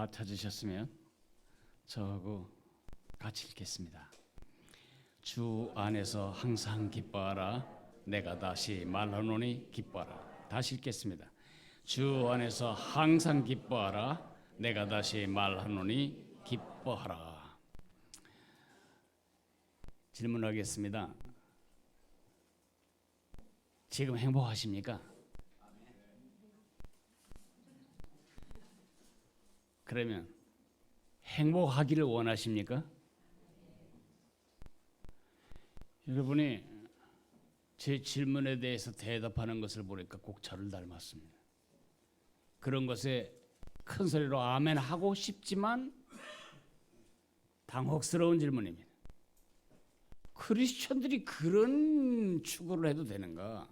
다 찾으셨으면 저하고 같이 읽겠습니다. 주 안에서 항상 기뻐하라. 내가 다시 말하노니 기뻐하라. 다시 읽겠습니다. 주 안에서 항상 기뻐하라. 내가 다시 말하노니 기뻐하라. 질문하겠습니다. 지금 행복하십니까? 그러면 행복하기를 원하십니까? 여러분이 제 질문에 대해서 대답하는 것을 보니까 꼭 저를 닮았습니다. 그런 것에 큰 소리로 아멘 하고 싶지만 당혹스러운 질문입니다. 크리스천들이 그런 추구를 해도 되는가?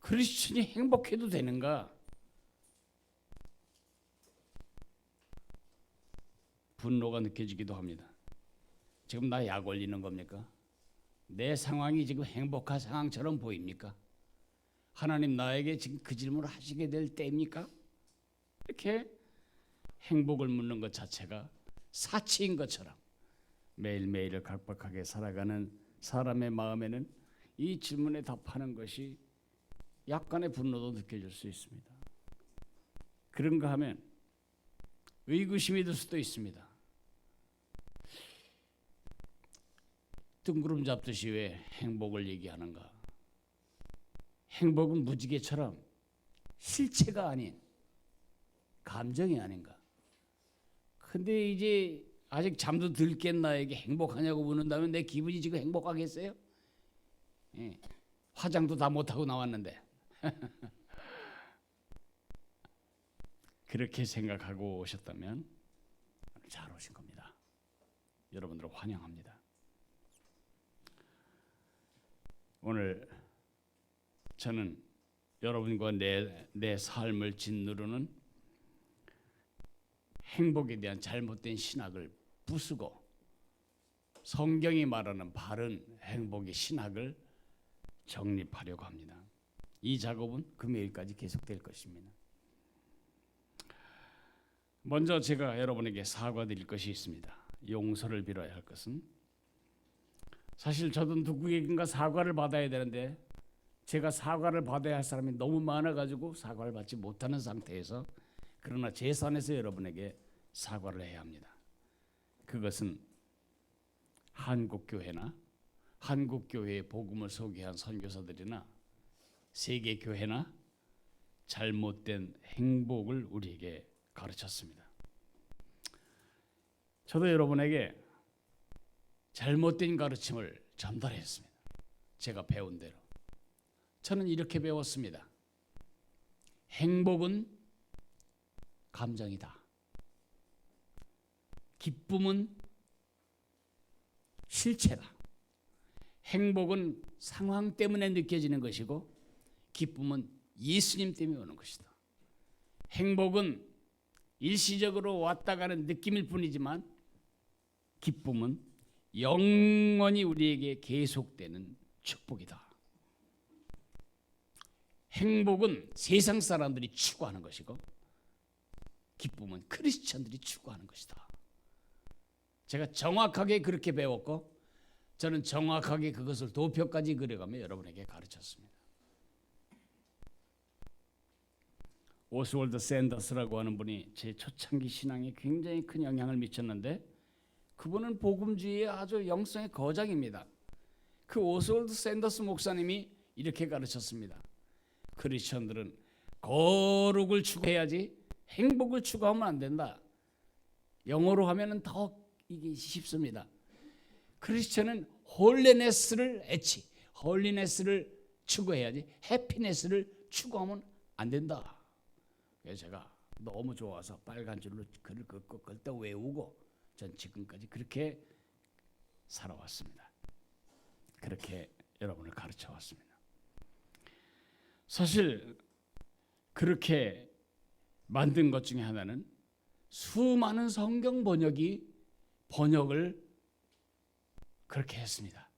크리스천이 행복해도 되는가? 분노가 느껴지기도 합니다. 지금 나 약 올리는 겁니까? 내 상황이 지금 행복한 상황처럼 보입니까? 하나님 나에게 지금 그 질문을 하시게 될 때입니까? 이렇게 행복을 묻는 것 자체가 사치인 것처럼 매일매일을 각박하게 살아가는 사람의 마음에는 이 질문에 답하는 것이 약간의 분노도 느껴질 수 있습니다. 그런가 하면 의구심이 들 수도 있습니다. 뜬구름 잡듯이 왜 행복을 얘기하는가? 행복은 무지개처럼 실체가 아닌 감정이 아닌가? 근데 이제 아직 잠도 들 깬 나에게 행복하냐고 묻는다면 내 기분이 지금 행복하겠어요? 예. 화장도 다 못하고 나왔는데 그렇게 생각하고 오셨다면 잘 오신 겁니다. 여러분들을 환영합니다. 오늘 저는 여러분과 내, 내 삶을 짓누르는 행복에 대한 잘못된 신학을 부수고 성경이 말하는 바른 행복의 신학을 정립하려고 합니다. 이 작업은 금요일까지 계속될 것입니다. 먼저 제가 여러분에게 사과드릴 것이 있습니다. 용서를 빌어야 할 것은 사실 저도 누구에겐가 사과를 받아야 되는데 제가 사과를 받아야 할 사람이 너무 많아가지고 사과를 받지 못하는 상태에서 그러나 제 선에서 여러분에게 사과를 해야 합니다. 그것은 한국 교회나 한국 교회의 복음을 소개한 선교사들이나 세계 교회나 잘못된 행복을 우리에게 가르쳤습니다. 저도 여러분에게 잘못된 가르침을 전달했습니다. 제가 배운 대로. 저는 이렇게 배웠습니다. 행복은 감정이다. 기쁨은 실체다. 행복은 상황 때문에 느껴지는 것이고 기쁨은 예수님 때문에 오는 것이다. 행복은 일시적으로 왔다 가는 느낌일 뿐이지만 기쁨은 영원히 우리에게 계속되는 축복이다. 행복은 세상 사람들이 추구하는 것이고 기쁨은 크리스천들이 추구하는 것이다. 제가 정확하게 그렇게 배웠고 저는 정확하게 그것을 도표까지 그려가며 여러분에게 가르쳤습니다. 오스월드 샌더스라고 하는 분이 제 초창기 신앙에 굉장히 큰 영향을 미쳤는데 그분은 복음주의의 아주 영성의 거장입니다. 그 오스월드 샌더스 목사님이 이렇게 가르쳤습니다. 크리스천들은 거룩을 추구해야지 행복을 추구하면 안 된다. 영어로 하면은 더 이게 쉽습니다. 크리스천은 홀리네스를 애치, 홀리네스를 추구해야지 해피네스를 추구하면 안 된다. 그래서 제가 너무 좋아서 빨간 줄로 글을 긋고 그때 외우고 전 지금까지 그렇게 살아왔습니다. 그렇게 여러분을 가르쳐 왔습니다. 사실 그렇게 만든 것 중에 하나는 수많은 성경 번역이 번역을 그렇게 했습니다.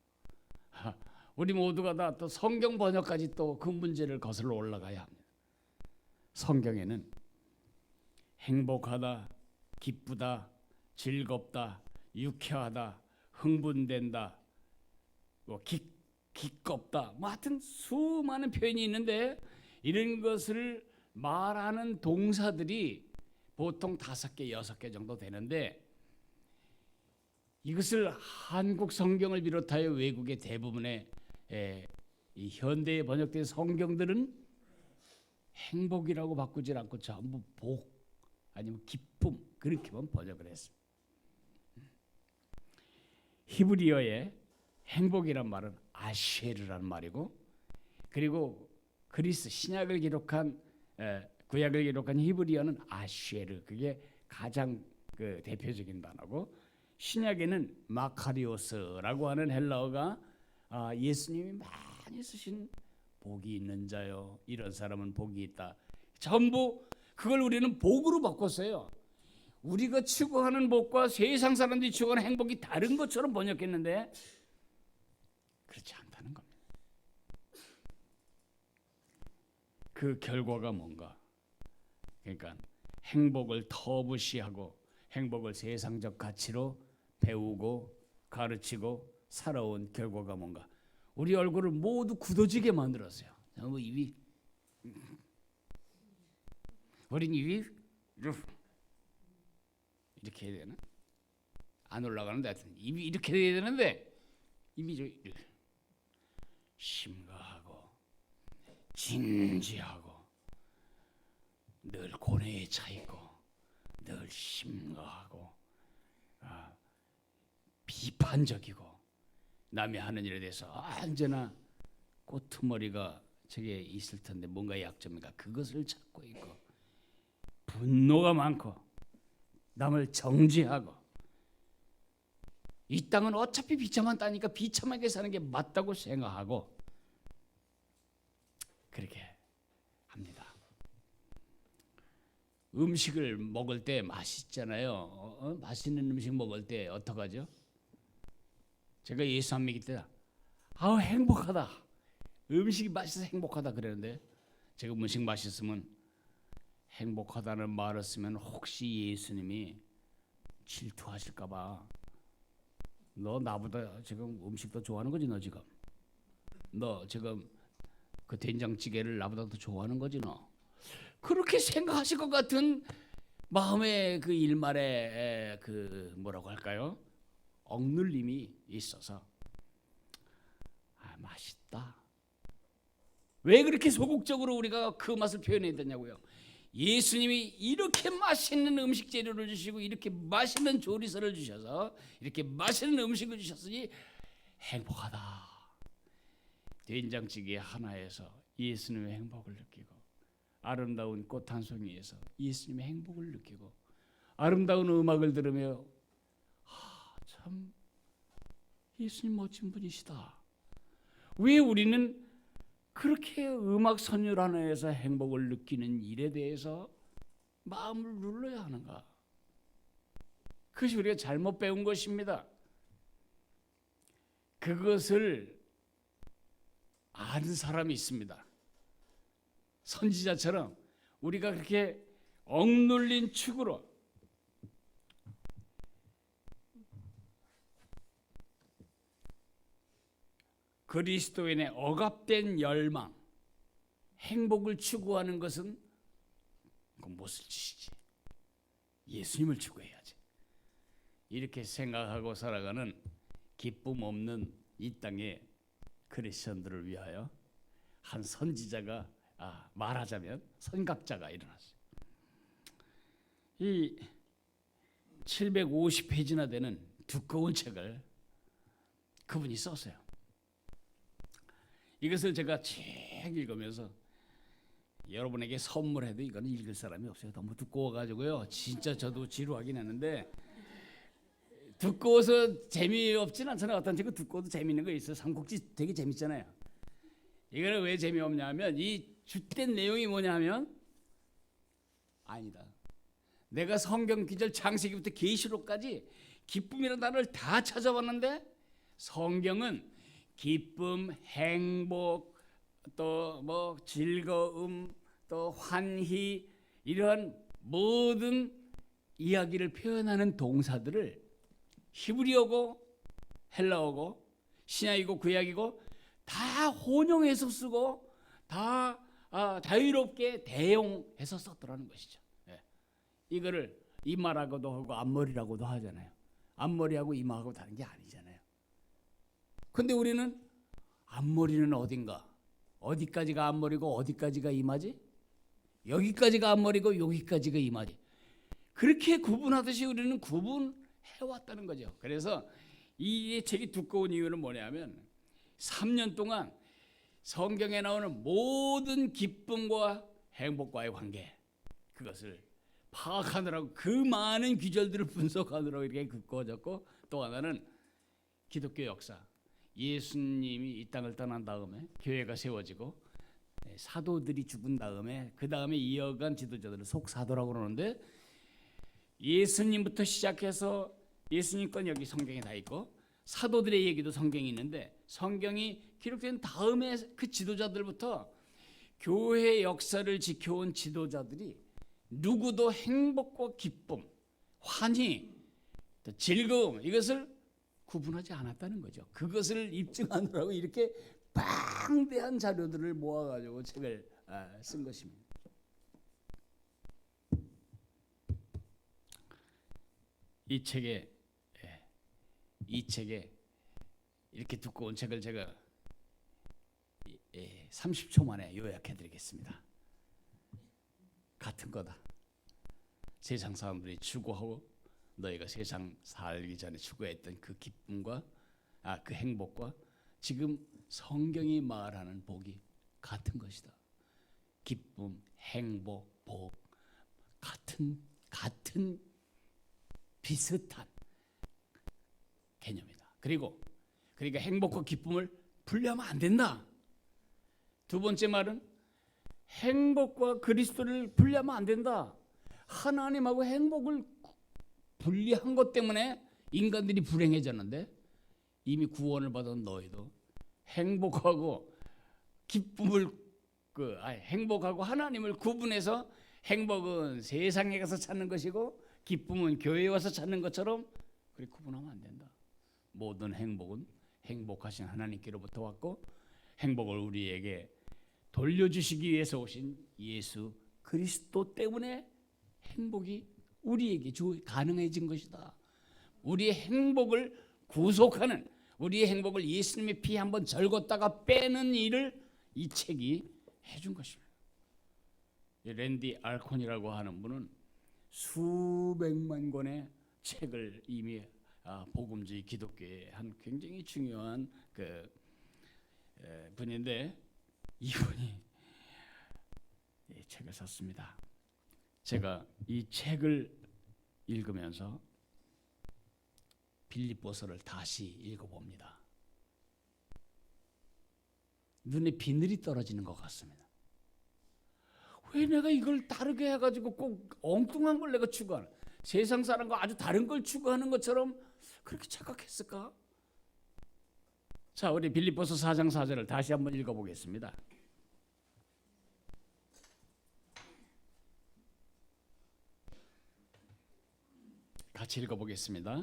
우리 모두가 다 또 성경 번역까지 또 그 문제를 거슬러 올라가야 합니다. 성경에는 행복하다, 기쁘다, 즐겁다, 유쾌하다, 흥분된다, 뭐 기, 기껍다, 뭐 하여튼 수많은 표현이 있는데 이런 것을 말하는 동사들이 보통 다섯 개, 여섯 개 정도 되는데 이것을 한국 성경을 비롯하여 외국의 대부분의 에, 이 현대에 번역된 성경들은 행복이라고 바꾸질 않고 전부 복 아니면 기쁨 그렇게만 번역을 했습니다. 히브리어의 행복이란 말은 아쉐르라는 말이고 그리고 그리스 신약을 기록한 에, 구약을 기록한 히브리어는 아쉐르. 그게 가장 그 대표적인 단어고 신약에는 마카리오스라고 하는 헬라어가 아, 예수님이 많이 쓰신 복이 있는 자요. 이런 사람은 복이 있다. 전부 그걸 우리는 복으로 바꿨어요 우리가 추구하는 복과 세상 사람들이 추구하는 행복이 다른 것처럼 번역했는데 그렇지 않다는 겁니다. 그 결과가 뭔가? 그러니까 행복을 터부시하고 행복을 세상적 가치로 배우고 가르치고 살아온 결과가 뭔가? 우리 얼굴을 모두 굳어지게 만들었어요. 너무 입이 우린 입이 이렇게 해야 되나? 안 올라가는데 하여튼 입이 이렇게 돼야 되는데 입이 저 이렇게 심가하고 진지하고 늘 고뇌에 차 있고 늘 심가하고 아, 비판적이고 남이 하는 일에 대해서 언제나 꼬투머리가 저게 있을 텐데 뭔가 약점인가 그것을 찾고 있고 분노가 많고 남을 정죄하고 이 땅은 어차피 비참한 땅이니까 비참하게 사는 게 맞다고 생각하고 그렇게 합니다. 음식을 먹을 때 맛있잖아요. 어, 어? 맛있는 음식 먹을 때 어떡하죠? 제가 예수 안 믿을 때 아우 행복하다. 음식이 맛있어 행복하다 그랬는데 제가 음식 맛있으면 행복하다는 말을 쓰면 혹시 예수님이 질투하실까 봐. 너 나보다 지금 음식 더 좋아하는 거지 너 지금. 너 지금 그 된장찌개를 나보다 더 좋아하는 거지 너. 그렇게 생각하실 것 같은 마음의 그 일말의 그 뭐라고 할까요? 억눌림이 있어서 아 맛있다. 왜 그렇게 소극적으로 우리가 그 맛을 표현해야 되냐고요. 예수님이 이렇게 맛있는 음식 재료를 주시고 이렇게 맛있는 조리서를 주셔서 이렇게 맛있는 음식을 주셨으니 행복하다. 된장찌개 하나에서 예수님의 행복을 느끼고 아름다운 꽃 한 송이에서 예수님의 행복을 느끼고 아름다운 음악을 들으며 아, 참 예수님 멋진 분이시다. 왜 우리는 그렇게 음악 선율 하나에서 행복을 느끼는 일에 대해서 마음을 눌러야 하는가? 그것이 우리가 잘못 배운 것입니다. 그것을 아는 사람이 있습니다. 선지자처럼 우리가 그렇게 억눌린 축으로 그리스도인의 억압된 열망, 행복을 추구하는 것은 그건 못쓸 짓이지. 예수님을 추구해야지. 이렇게 생각하고 살아가는 기쁨 없는 이 땅의 크리스천들을 위하여 한 선지자가 아, 말하자면 선각자가 일어났어요. 이 750페이지나 되는 두꺼운 책을 그분이 썼어요. 이것을 제가 책 읽으면서 여러분에게 선물해도 이거는 읽을 사람이 없어요. 너무 두꺼워가지고요. 진짜 저도 지루하긴 하는데 두꺼워서 재미없진 않잖아요. 어떤 책은 두꺼워도 재미있는 거 있어요. 삼국지 되게 재밌잖아요. 이거는 왜 재미없냐면 이 주된 내용이 뭐냐면 아니다. 내가 성경 기절 창세기부터 계시록까지 기쁨이라는 단어를 다 찾아봤는데 성경은 기쁨, 행복, 또 뭐 즐거움, 또 환희 이런 모든 이야기를 표현하는 동사들을 히브리어고 헬라어고 신약이고 구약이고 다 혼용해서 쓰고 다 아, 자유롭게 대용해서 썼더라는 것이죠. 예. 이거를 이마라고도 하고 앞머리라고도 하잖아요. 앞머리하고 이마하고 다른 게 아니잖아요. 근데 우리는 앞머리는 어딘가? 어디까지가 앞머리고 어디까지가 이마지? 여기까지가 앞머리고 여기까지가 이마지. 그렇게 구분하듯이 우리는 구분해 왔다는 거죠. 그래서 이 책이 두꺼운 이유는 뭐냐면 3년 동안 성경에 나오는 모든 기쁨과 행복과의 관계 그것을 파악하느라고 그 많은 귀절들을 분석하느라고 이렇게 굳어졌고 또 하나는 기독교 역사 예수님이 이 땅을 떠난 다음에 교회가 세워지고 네, 사도들이 죽은 다음에 그 다음에 이어간 지도자들을 속사도라고 그러는데 예수님부터 시작해서 예수님 건 여기 성경에 다 있고 사도들의 얘기도 성경에 있는데 성경이 기록된 다음에 그 지도자들부터 교회 역사를 지켜온 지도자들이 누구도 행복과 기쁨, 환희, 또 즐거움 이것을 구분하지 않았다는 거죠. 그것을 입증하느라고 이렇게 방대한 자료들을 모아가지고 책을 아, 쓴 것입니다. 이 책에 예, 이 책에 이렇게 두꺼운 책을 제가 30초 만에 요약해드리겠습니다. 같은 거다. 세상 사람들이 추구하고 너희가 세상 살기 전에 추구했던 그 기쁨과 아 그 행복과 지금 성경이 말하는 복이 같은 것이다. 기쁨, 행복, 복 같은 같은 비슷한 개념이다. 그리고 그러니까 행복과 기쁨을 분리하면 안 된다. 두 번째 말은 행복과 그리스도를 분리하면 안 된다. 하나님하고 행복을 분리한 것 때문에 인간들이 불행해졌는데 이미 구원을 받은 너희도 행복하고 기쁨을 그 아니, 행복하고 하나님을 구분해서 행복은 세상에 가서 찾는 것이고 기쁨은 교회에 와서 찾는 것처럼 그렇게 구분하면 안 된다. 모든 행복은 행복하신 하나님께로부터 왔고 행복을 우리에게 돌려주시기 위해서 오신 예수 그리스도 때문에 행복이 우리에게 주 가능해진 것이다. 우리의 행복을 구속하는 우리의 행복을 예수님의 피 한번 절궜다가 빼는 일을 이 책이 해준 것입니다. 이 랜디 알콘이라고 하는 분은 수백만 권의 책을 이미 아, 복음주의 기독교의 한 굉장히 중요한 그 에, 분인데 이분이 이 책을 썼습니다. 제가 이 책을 읽으면서 빌립보서를 다시 읽어봅니다. 눈에 비늘이 떨어지는 것 같습니다. 왜 내가 이걸 다르게 해가지고 꼭 엉뚱한 걸 내가 추구하는 세상 사람과 아주 다른 걸 추구하는 것처럼 그렇게 착각했을까? 자, 우리 빌립보서 4장 4절을 다시 한번 읽어보겠습니다. 같이 읽어보겠습니다.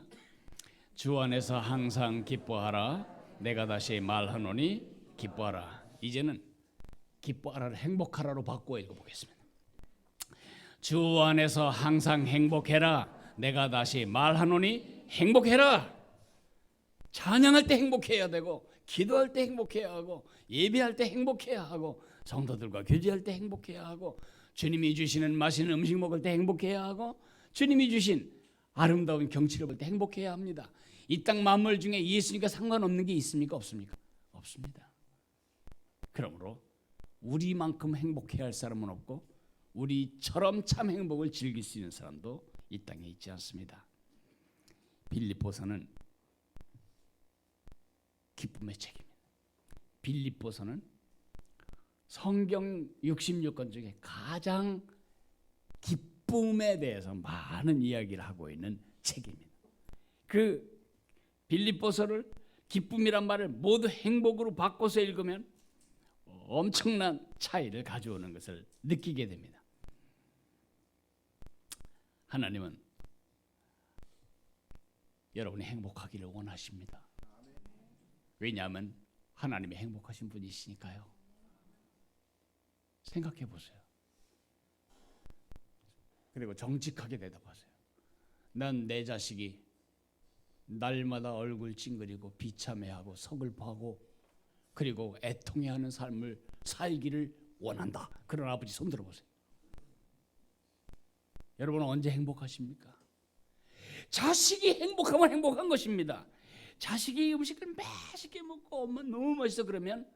주 안에서 항상 기뻐하라. 내가 다시 말하노니 기뻐하라. 이제는 기뻐하라를 행복하라로 바꿔 읽어보겠습니다. 주 안에서 항상 행복해라. 내가 다시 말하노니 행복해라. 찬양할 때 행복해야 되고 기도할 때 행복해야 하고 예배할 때 행복해야 하고 성도들과 교제할 때 행복해야 하고 주님이 주시는 맛있는 음식 먹을 때 행복해야 하고 주님이 주신 아름다운 경치를 볼 때 행복해야 합니다. 이 땅 만물 중에 예수님과 상관없는 게 있습니까? 없습니까? 없습니다. 그러므로 우리만큼 행복해야 할 사람은 없고 우리처럼 참 행복을 즐길 수 있는 사람도 이 땅에 있지 않습니다. 빌립보서는 기쁨의 책입니다. 빌립보서는 성경 66권 중에 가장 기쁨에 대해서 많은 이야기를 하고 있는 책입니다. 그 빌립보서를 기쁨이란 말을 모두 행복으로 바꿔서 읽으면 엄청난 차이를 가져오는 것을 느끼게 됩니다. 하나님은 여러분이 행복하기를 원하십니다. 왜냐하면 하나님이 행복하신 분이시니까요. 생각해 보세요. 그리고 정직하게 대답하세요. 난 내 자식이 날마다 얼굴 찡그리고 비참해하고 서글퍼하고 그리고 애통해하는 삶을 살기를 원한다. 그런 아버지 손 들어보세요. 여러분 언제 행복하십니까? 자식이 행복하면 행복한 것입니다. 자식이 음식을 맛있게 먹고 엄마 너무 맛있어 그러면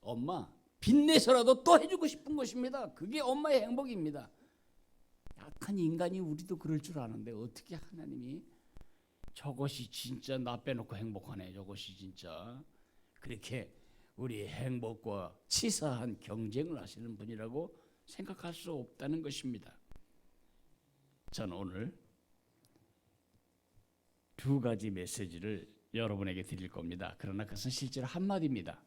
엄마 빚내서라도 또 해주고 싶은 것입니다. 그게 엄마의 행복입니다. 약한 인간이 우리도 그럴 줄 아는데 어떻게 하나님이 저것이 진짜 나 빼놓고 행복하네. 저것이 진짜 그렇게 우리의 행복과 치사한 경쟁을 하시는 분이라고 생각할 수 없다는 것입니다. 저는 오늘 두 가지 메시지를 여러분에게 드릴 겁니다. 그러나 그것은 실제로 한마디입니다.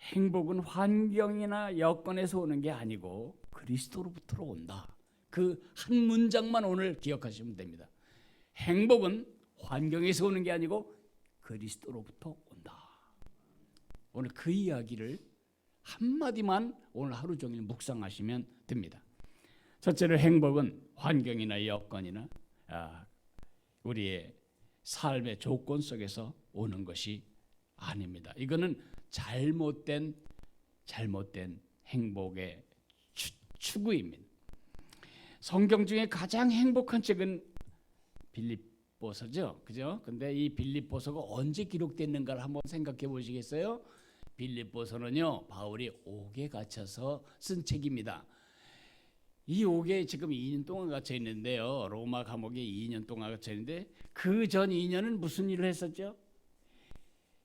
행복은 환경이나 여건에서 오는 게 아니고 그리스도로부터 온다. 그 한 문장만 오늘 기억하시면 됩니다. 행복은 환경에서 오는 게 아니고 그리스도로부터 온다. 오늘 그 이야기를 한마디만 오늘 하루 종일 묵상하시면 됩니다. 첫째로 행복은 환경이나 여건이나 아, 우리의 삶의 조건 속에서 오는 것이 아닙니다. 이거는 잘못된 잘못된 행복의 추, 추구입니다. 성경 중에 가장 행복한 책은 빌립보서죠. 그죠? 근데 이 빌립보서가 언제 기록됐는가를 한번 생각해 보시겠어요? 빌립보서는요. 바울이 옥에 갇혀서 쓴 책입니다. 이 옥에 지금 2년 동안 갇혀 있는데요. 로마 감옥에 2년 동안 갇혀 있는데 그 전 2년은 무슨 일을 했었죠?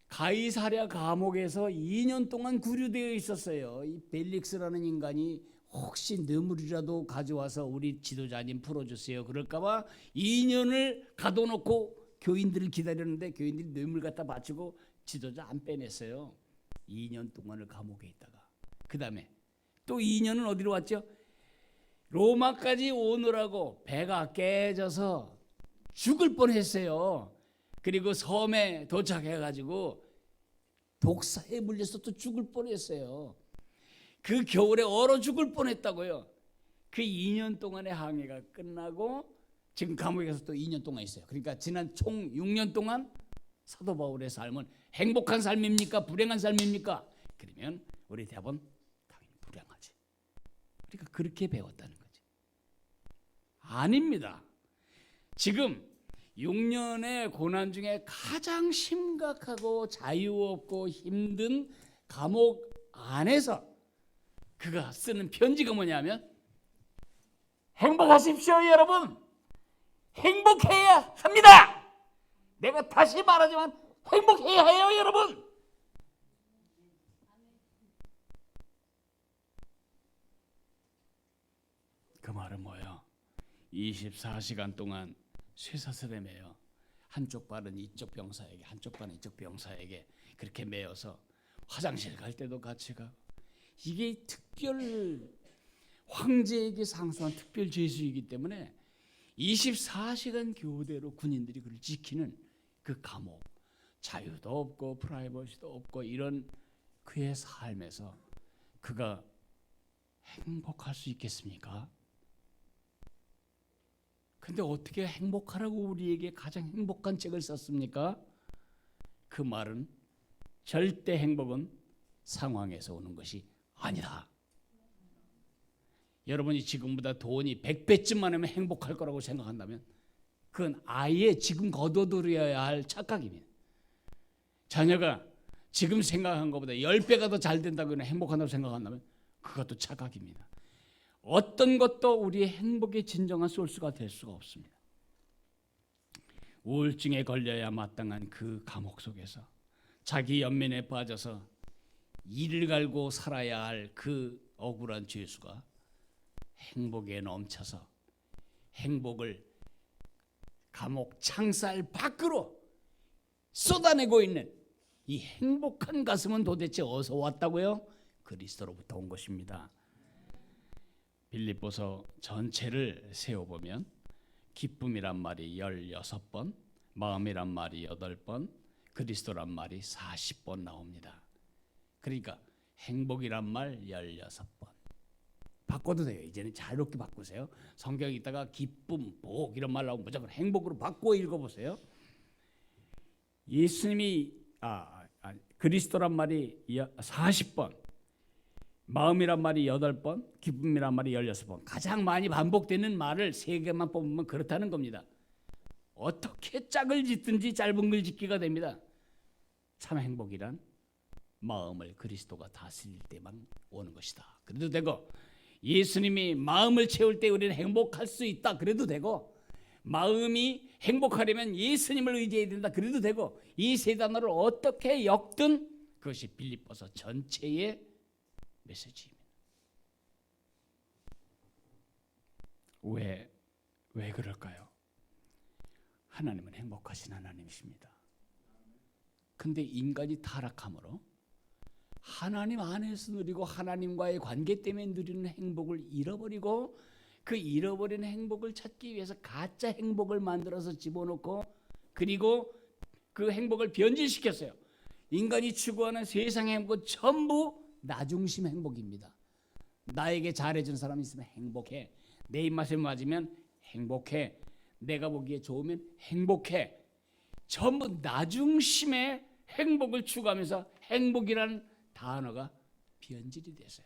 가이사랴 감옥에서 2년 동안 구류되어 있었어요. 이 벨릭스라는 인간이 혹시 뇌물이라도 가져와서 우리 지도자님 풀어주세요. 그럴까봐 2년을 가둬놓고 교인들을 기다렸는데 교인들이 뇌물 갖다 바치고 지도자 안 빼냈어요. 2년 동안을 감옥에 있다가 그 다음에 또 2년은 어디로 왔죠? 로마까지 오느라고 배가 깨져서 죽을 뻔했어요. 그리고 섬에 도착해가지고 독사에 물려서 또 죽을 뻔했어요. 그 겨울에 얼어 죽을 뻔했다고요. 그 2년 동안의 항해가 끝나고 지금 감옥에서 또 2년 동안 있어요. 그러니까 지난 총 6년 동안 사도 바울의 삶은 행복한 삶입니까? 불행한 삶입니까? 그러면 우리 대부분 당연히 불행하지. 그러니까 그렇게 배웠다는 거지. 아닙니다. 지금 6년의 고난 중에 가장 심각하고 자유 없고 힘든 감옥 안에서 그가 쓰는 편지가 뭐냐면 행복하십시오 여러분. 행복해야 합니다. 내가 다시 말하지만 행복해야 해요 여러분. 그 말은 뭐예요? 24시간 동안 쇠사슬에 매여 한쪽 발은 이쪽 병사에게 한쪽 발은 이쪽 병사에게 그렇게 매여서 화장실 갈 때도 같이 가고 이게 특별 황제에게 상수한 특별 죄수이기 때문에 24시간 교대로 군인들이 그를 지키는 그 감옥 자유도 없고 프라이버시도 없고 이런 그의 삶에서 그가 행복할 수 있겠습니까? 근데 어떻게 행복하라고 우리에게 가장 행복한 책을 썼습니까? 그 말은 절대 행복은 상황에서 오는 것이 아니다. 여러분이 지금보다 돈이 100배쯤 많으면 행복할 거라고 생각한다면 그건 아예 지금 거둬들여야 할 착각입니다. 자녀가 지금 생각한 것보다 10배가 더 잘 된다고 행복한다고 생각한다면 그것도 착각입니다. 어떤 것도 우리의 행복의 진정한 소스가 될 수가 없습니다. 우울증에 걸려야 마땅한 그 감옥 속에서 자기 연민에 빠져서 이를 갈고 살아야 할 그 억울한 죄수가 행복에 넘쳐서 행복을 감옥 창살 밖으로 쏟아내고 있는 이 행복한 가슴은 도대체 어디서 왔다고요? 그리스도로부터 온 것입니다. 빌립보서 전체를 세어 보면 기쁨이란 말이 16번, 마음이란 말이 8번, 그리스도란 말이 40번 나옵니다. 그러니까 행복이란 말 16번. 바꿔도 돼요. 이제는 자유롭게 바꾸세요. 성경 있다가 기쁨, 복 이런 말 나오면 무조건 행복으로 바꿔 읽어보세요. 예수님이 아, 아 그리스도란 말이 40번, 마음이란 말이 8번, 기쁨이란 말이 16번. 가장 많이 반복되는 말을 세 개만 뽑으면 그렇다는 겁니다. 어떻게 짝을 짓든지 짧은 글 짓기가 됩니다. 참 행복이란 마음을 그리스도가 다스릴 때만 오는 것이다. 그래도 되고 예수님이 마음을 채울 때 우리는 행복할 수 있다. 그래도 되고 마음이 행복하려면 예수님을 의지해야 된다. 그래도 되고 이 세 단어를 어떻게 엮든 그것이 빌립보서 전체의 메시지입니다. 왜, 왜 그럴까요? 하나님은 행복하신 하나님이십니다. 근데 인간이 타락함으로 하나님 안에서 누리고 하나님과의 관계 때문에 누리는 행복을 잃어버리고 그 잃어버린 행복을 찾기 위해서 가짜 행복을 만들어서 집어넣고 그리고 그 행복을 변질시켰어요. 인간이 추구하는 세상의 행복은 전부 나중심 행복입니다. 나에게 잘해준 사람이 있으면 행복해. 내 입맛에 맞으면 행복해. 내가 보기에 좋으면 행복해. 전부 나중심의 행복을 추구하면서 행복이라는 단어가 변질이 됐어요.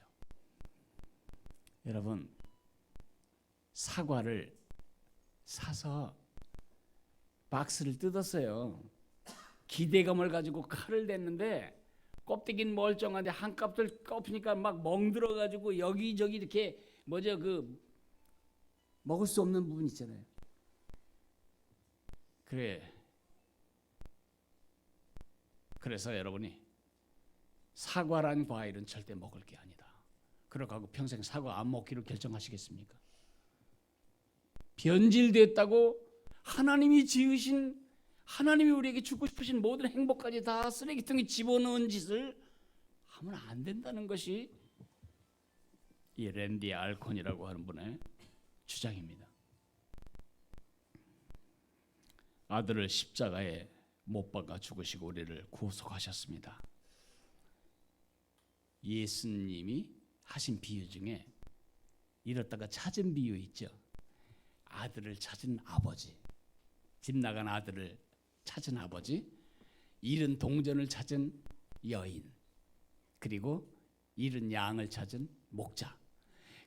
여러분 사과를 사서 박스를 뜯었어요. 기대감을 가지고 칼을 댔는데 껍데기는 멀쩡한데 한 값을 꺾으니까 막 멍들어 가지고 여기저기 이렇게 뭐죠 그 먹을 수 없는 부분 있잖아요. 그래. 그래서 여러분이 사과란 과일은 절대 먹을 게 아니다. 그러고 평생 사과 안 먹기로 결정하시겠습니까? 변질됐다고 하나님이 지으신 하나님이 우리에게 주고 싶으신 모든 행복까지 다 쓰레기통에 집어넣은 짓을 하면 안 된다는 것이 이 랜디 알콘이라고 하는 분의 주장입니다. 아들을 십자가에 못 박아 죽으시고 우리를 구속하셨습니다. 예수님이 하신 비유 중에 이렇다가 찾은 비유 있죠. 아들을 찾은 아버지, 집 나간 아들을 찾은 아버지, 잃은 동전을 찾은 여인, 그리고 잃은 양을 찾은 목자.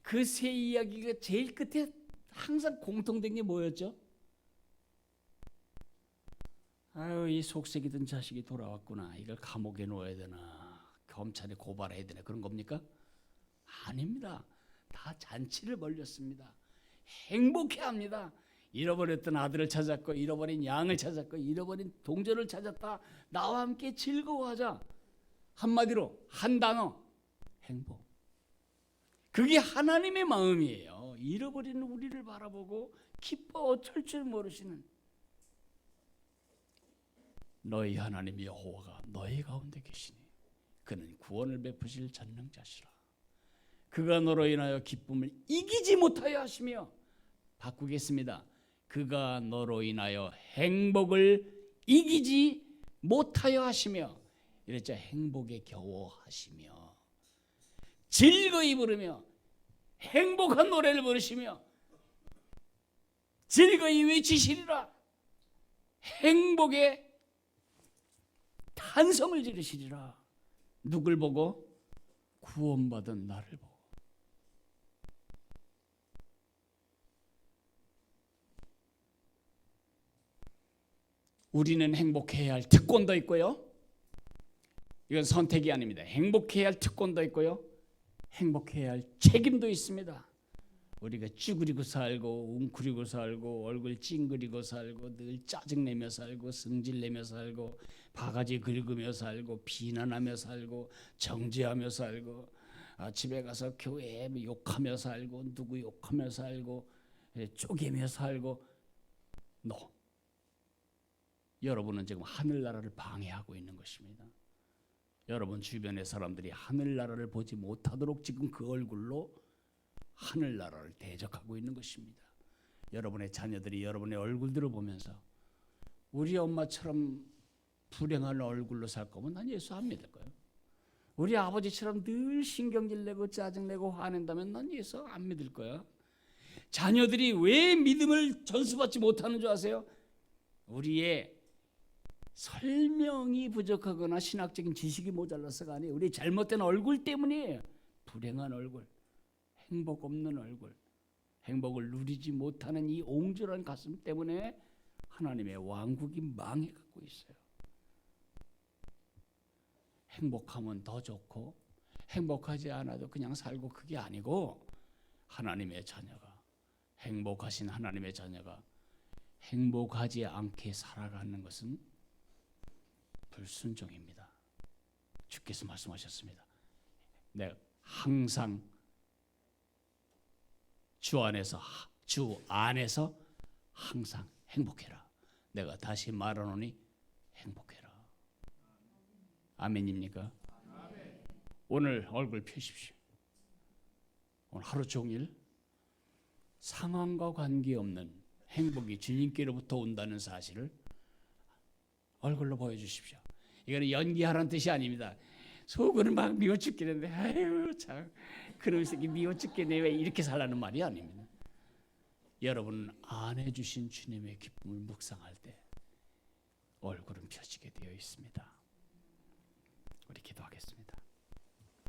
그 세 이야기가 제일 끝에 항상 공통된 게 뭐였죠? 아유 이 속색이던 자식이 돌아왔구나. 이걸 감옥에 놓아야 되나? 검찰에 고발해야 되나? 그런 겁니까? 아닙니다. 다 잔치를 벌렸습니다. 행복해 합니다. 잃어버렸던 아들을 찾았고 잃어버린 양을 찾았고 잃어버린 동전을 찾았다. 나와 함께 즐거워하자. 한마디로 한 단어 행복. 그게 하나님의 마음이에요. 잃어버린 우리를 바라보고 기뻐 어쩔 줄 모르시는 너희 하나님 여호와가 너희 가운데 계시니 그는 구원을 베푸실 전능자시라. 그가 너로 인하여 기쁨을 이기지 못하여 하시며 바꾸겠습니다. 그가 너로 인하여 행복을 이기지 못하여 하시며 이랬죠. 행복에 겨워하시며 즐거이 부르며 행복한 노래를 부르시며 즐거이 외치시리라 행복의 탄성을 지르시리라 누굴 보고 구원받은 나를 보고 우리는 행복해야 할 특권도 있고요. 이건 선택이 아닙니다. 행복해야 할 특권도 있고요. 행복해야 할 책임도 있습니다. 우리가 쭈그리고 살고 웅크리고 살고 얼굴 찡그리고 살고 늘 짜증내며 살고 승질내며 살고 바가지 긁으며 살고 비난하며 살고 정죄하며 살고 아, 집에 가서 교회 욕하며 살고 누구 욕하며 살고 예, 쪼개며 살고 너 여러분은 지금 하늘나라를 방해하고 있는 것입니다. 여러분 주변의 사람들이 하늘나라를 보지 못하도록 지금 그 얼굴로 하늘나라를 대적하고 있는 것입니다. 여러분의 자녀들이 여러분의 얼굴들을 보면서 우리 엄마처럼 불행한 얼굴로 살 거면 난 예수 안 믿을 거예요. 우리 아버지처럼 늘 신경질 내고 짜증 내고 화낸다면 난 예수 안 믿을 거야. 자녀들이 왜 믿음을 전수받지 못하는 줄 아세요? 우리의 설명이 부족하거나 신학적인 지식이 모자라서가 아니에요. 우리 잘못된 얼굴 때문이에요. 불행한 얼굴, 행복 없는 얼굴, 행복을 누리지 못하는 이 옹졸한 가슴 때문에 하나님의 왕국이 망해가고 있어요. 행복하면 더 좋고 행복하지 않아도 그냥 살고 그게 아니고 하나님의 자녀가 행복하신 하나님의 자녀가 행복하지 않게 살아가는 것은 불순종입니다. 주께서 말씀하셨습니다. 내가 항상 주 안에서 주 안에서 항상 행복해라. 내가 다시 말하노니 행복해라. 아멘입니까? 오늘 얼굴 펴십시오. 오늘 하루 종일 상황과 관계없는 행복이 주님께로부터 온다는 사실을 얼굴로 보여주십시오. 이거는 연기하라는 뜻이 아닙니다. 속으로 막 미워 죽겠는데 아유 참 그놈 새끼 미워 죽겠네 왜 이렇게 살라는 말이 아닙니다. 여러분 안해 주신 주님의 기쁨을 묵상할 때 얼굴은 펴지게 되어 있습니다. 우리 기도하겠습니다.